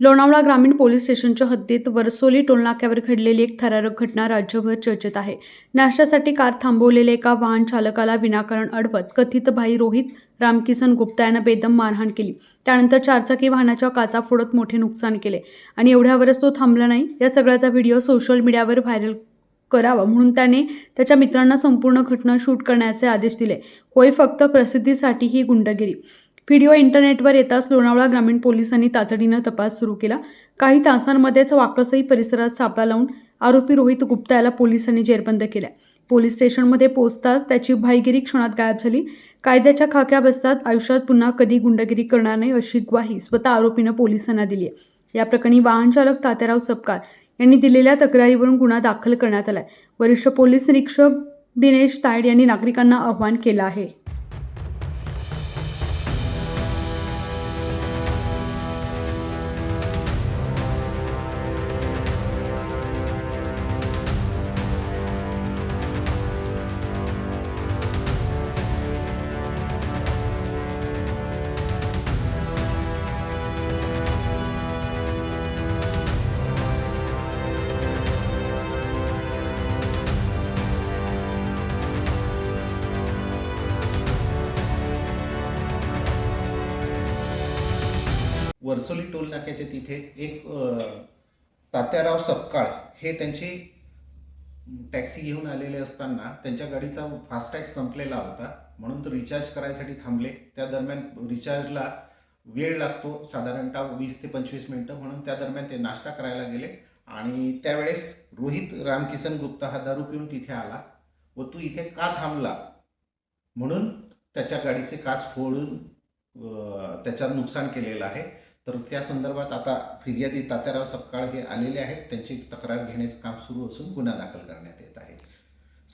लोणावळा ग्रामीण पोलीस स्टेशनच्या हद्दीत वरसोली टोलनाक्यावर घडलेली एक थरारक घटना राज्यभर चर्चेत आहे. नाश्त्यासाठी कार थांबवलेल्या एका वाहन चालकाला विनाकारण अडवत कथित भाई रोहित रामकिसन गुप्ता यानं बेदम मारहाण केली. त्यानंतर चारचाकी वाहनाच्या काचा फोडत मोठे नुकसान केले. आणि एवढ्यावरच तो थांबला नाही या सगळ्याचा व्हिडिओ सोशल मीडियावर व्हायरल करावा म्हणून त्याने त्याच्या मित्रांना संपूर्ण घटना शूट करण्याचे आदेश दिले. होय फक्त प्रसिद्धीसाठी ही गुंडगिरी. व्हिडिओ इंटरनेटवर येताच लोणावळा ग्रामीण पोलिसांनी तातडीनं तपास सुरू केला. काही तासांमध्येच वाकसई परिसरात सापळा लावून आरोपी रोहित गुप्ता याला पोलिसांनी जेरबंद केल्या पोलीस स्टेशनमध्ये पोहोचताच त्याची भाईगिरी क्षणात गायब झाली. कायद्याच्या खाक्या बसतात आयुष्यात पुन्हा कधी गुंडगिरी करणार नाही अशी ग्वाही स्वतः आरोपीनं पोलिसांना दिली आहे या प्रकरणी वाहनचालक तात्याराव सपकाळ यांनी दिलेल्या तक्रारीवरून गुन्हा दाखल करण्यात आलाय. वरिष्ठ पोलीस निरीक्षक दिनेश तायड यांनी नागरिकांना आवाहन केलं आहे. वर्सोली टोल नाक्याचे तिथे एक तात्याराव सपकाळ हे त्यांची टॅक्सी घेऊन आलेले असताना त्यांच्या गाडीचा फास्टॅग संपलेला होता. म्हणून तो रिचार्ज करायसाठी थांबले. त्या दरम्यान रिचार्जला वेळ लागतो साधारणतः वीस ते पंचवीस मिनटं. म्हणून त्या दरम्यान ते नाश्ता करायला गेले. आणि त्यावेळेस रोहित रामकिसन गुप्ता हा दारू पिऊन तिथे आला व तू इथे का थांबला? म्हणून त्याच्या गाडीचे काच फोडून त्याच्यात नुकसान केलेलं आहे. तर त्या संदर्भात आता फिर्यादी तात्याराव सपकाळ हे आलेले आहेत. त्यांची तक्रार घेण्याचं काम सुरू असून गुन्हा दाखल करण्यात येत आहे.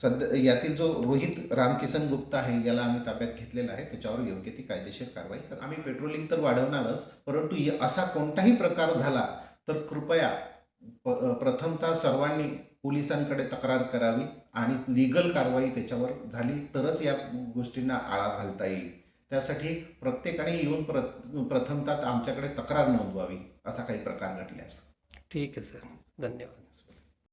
सध्या यातील जो रोहित रामकिसन गुप्ता आहे याला आम्ही ताब्यात घेतलेला आहे. त्याच्यावर योग्य ती कायदेशीर कारवाई कर आम्ही पेट्रोलिंग तर वाढवणारच परंतु य- असा कोणताही प्रकार झाला तर कृपया प- प्रथमतः सर्वांनी पोलिसांकडे तक्रार करावी आणि लिगल कारवाई त्याच्यावर झाली तरच या गोष्टींना आळा घालता येईल. त्यासाठी प्रत्येकाने येऊन प्र प्रथमतः आमच्याकडे तक्रार नोंदवावी असा काही प्रकार घडल्यास. ठीक आहे सर. धन्यवाद.